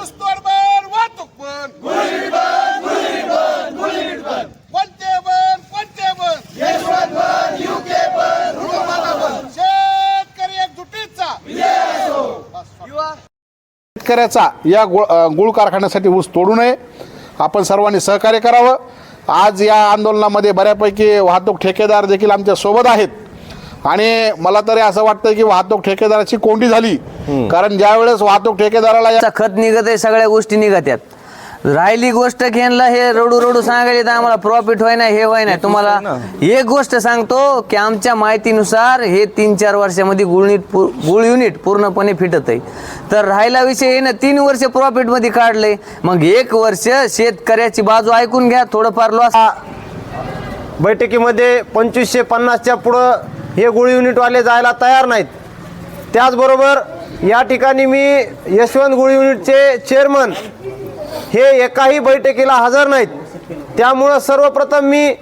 ऊसतोड बन वाहतूक बन कोणते बन कोणते बन शेतकरी एकजुटीचा। शेतकऱ्याचा या गुळ गुळ कारखान्यासाठी ऊस तोडू नये. आपण सर्वांनी सहकार्य करावं. आज या आंदोलनामध्ये बऱ्यापैकी वाहतूक ठेकेदार देखील आमच्यासोबत आहेत. आणि मला तरी असं वाटतं की वाहतूक ठेकेदाराची कोंडी झाली. कारण ज्यावेळेस वाहतूक ठेकेदाराला या चा खत निघत आहे सगळ्या गोष्टी निघत्यात राहिली गोष्ट घेणला हे रडू रडू सांगायला तर आम्हाला प्रॉफिट होय ना हे होय ना तुम्हाला एक गोष्ट सांगतो की आमच्या माहितीनुसार हे तीन चार वर्षामध्ये गुळ पू- गुळ युनिट पूर्णपणे फिटत आहे. तर राहिला विषय हे ना तीन वर्ष प्रॉफिटमध्ये काढले. मग एक वर्ष शेतकऱ्याची बाजू ऐकून घ्या थोडंफार लॉस बैठकीमध्ये पंचवीसशे पन्नासच्या पुढं हे गुळ युनिटवाले जायला तयार नाहीत. त्याचबरोबर या ठिकाणी मी यशवंत गुळ युनिटचे चेअरमन हे एकाही बैठकीला हजर नाहीत. त्यामुळं सर्वप्रथम मी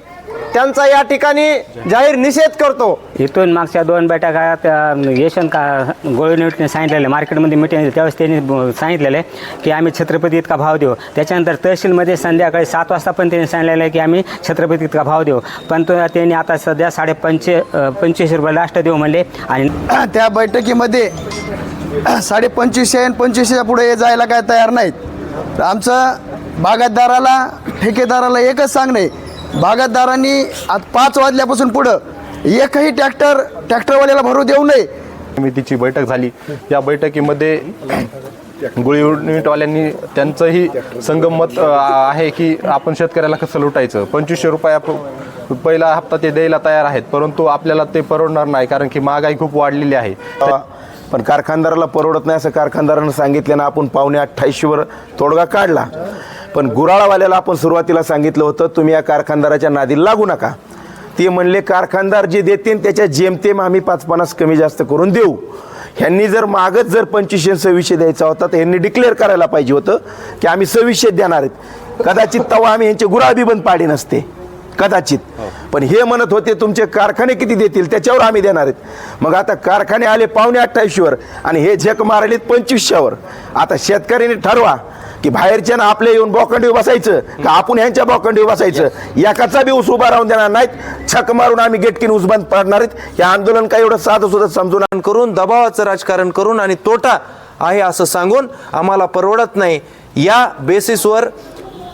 त्यांचा या ठिकाणी जाहीर निषेध करतो. इथून मागच्या दोन बैठका त्या यशवंत का गोळीने सांगितलेले मार्केटमध्ये मिटिंग त्यावेळेस त्यांनी सांगितलेले की आम्ही छत्रपती इतका भाव देऊ. त्याच्यानंतर तहसीलमध्ये संध्याकाळी सात वाजता पण त्यांनी सांगितलेलं आहे की आम्ही छत्रपती इतका भाव देऊ. पण तो त्यांनी आता सध्या साडे पंचे पंचवीसशे रुपये लास्ट देऊ म्हणले आणि त्या बैठकीमध्ये साडे पंचवीसशे आणि पंचवीसशेच्या पुढे हे जायला काय तयार नाहीत. आमचं बागायतदाराला ठेकेदाराला एकच सांगणे बागायतदारांनी आज पाच वाजल्यापासून पुढं एकही ट्रॅक्टर ट्रॅक्टरवाल्याला भरू देऊ नये. समितीची बैठक झाली. या बैठकीमध्ये गुळी युनिटवाल्यांनी त्यांचंही संगमत आहे की आपण शेतकऱ्याला कसं लुटायचं? पंचवीसशे रुपया पहिला हप्ता ते द्यायला तयार आहेत परंतु आपल्याला ते परवडणार नाही कारण की महागाई खूप वाढलेली आहे. पण कारखानदाराला परवडत नाही असं कारखानदारानं सांगितल्यानं आपण पावणे अठ्ठावीसशेवर तोडगा काढला. पण गुराळावाल्याला आपण सुरुवातीला सांगितलं होतं तुम्ही या कारखानदाराच्या नादीला लागू नका. ते म्हणले कारखानदार जे देतील त्याच्या जेमतेम आम्ही पाच पन्नास कमी जास्त करून देऊ. ह्यांनी जर मागच जर पंचवीसशे सव्वीसशे द्यायचा होता तर ह्यांनी डिक्लेअर करायला पाहिजे होतं की आम्ही सव्वीसशे देणार आहेत. कदाचित तेव्हा आम्ही यांचे गुराळ बी बंद पाडे नसते. कदाचित. पण हे म्हणत होते तुमचे कारखाने किती देतील त्याच्यावर आम्ही देणार आहेत. मग आता कारखाने आले पावणे अठ्ठावीसशेवर आणि हे झेक मारलेत पंचवीसशेवर. आता शेतकऱ्यांनी ठरवा की बाहेरच्या ना आपल्या येऊन बोकंडी बसायचं का आपण ह्यांच्या बोकंडी बसायचं? एकाचा बी ऊस उभा राहून देणार नाहीत. छक मारून आम्ही गेटकीन ऊस बंद पाडणार आहेत. हे आंदोलन काय एवढं साधं सुद्धा समजून करून दबावाचं राजकारण करून आणि तोटा आहे असं सांगून आम्हाला परवडत नाही. या बेसिसवर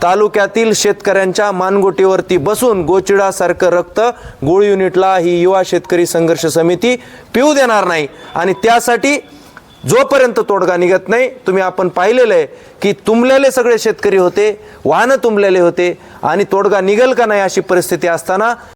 तालुक्यातील शेतकऱ्यांच्या मानगोटीवरती बसून गोचिडासारखं रक्त गोळ युनिटला ही युवा शेतकरी संघर्ष समिती पिऊ देणार नाही. आणि त्यासाठी जोपर्यंत तोडगा निघत नाही तुम्ही आपण पाहिलेलं आहे की तुंबलेले सगळे शेतकरी होते वाहनं तुंबलेले होते आणि तोडगा निघेल का नाही अशी परिस्थिती असताना